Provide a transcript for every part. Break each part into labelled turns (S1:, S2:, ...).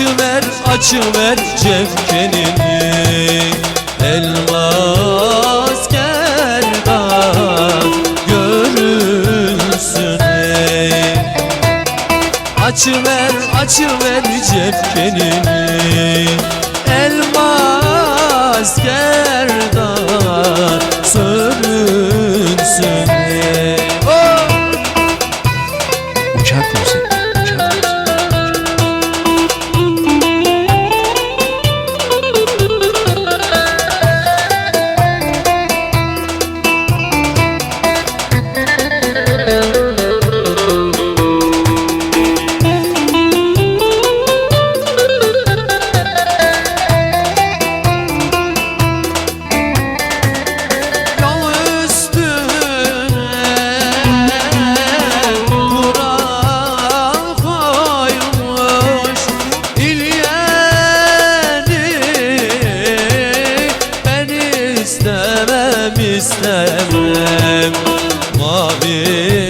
S1: Açıver açıver cevkenini Elmas gerdan görünsün ey. Açıver açıver cevkenini Elmas gerdan istemem istemem. Mavi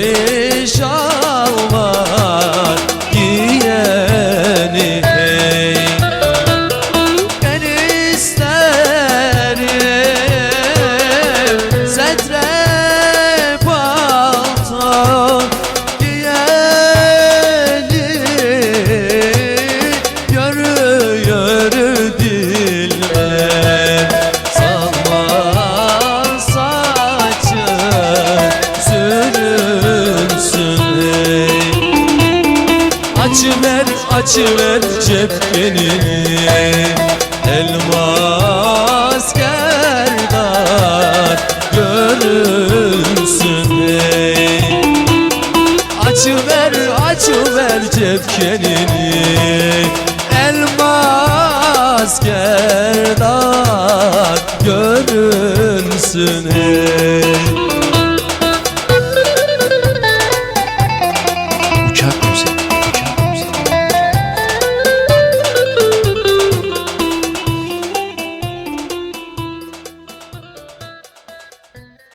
S1: açıver cepkenini Elmas gerdan görünsün ey. Açıver açıver cepkenini Elmas gerdan görünsün ey.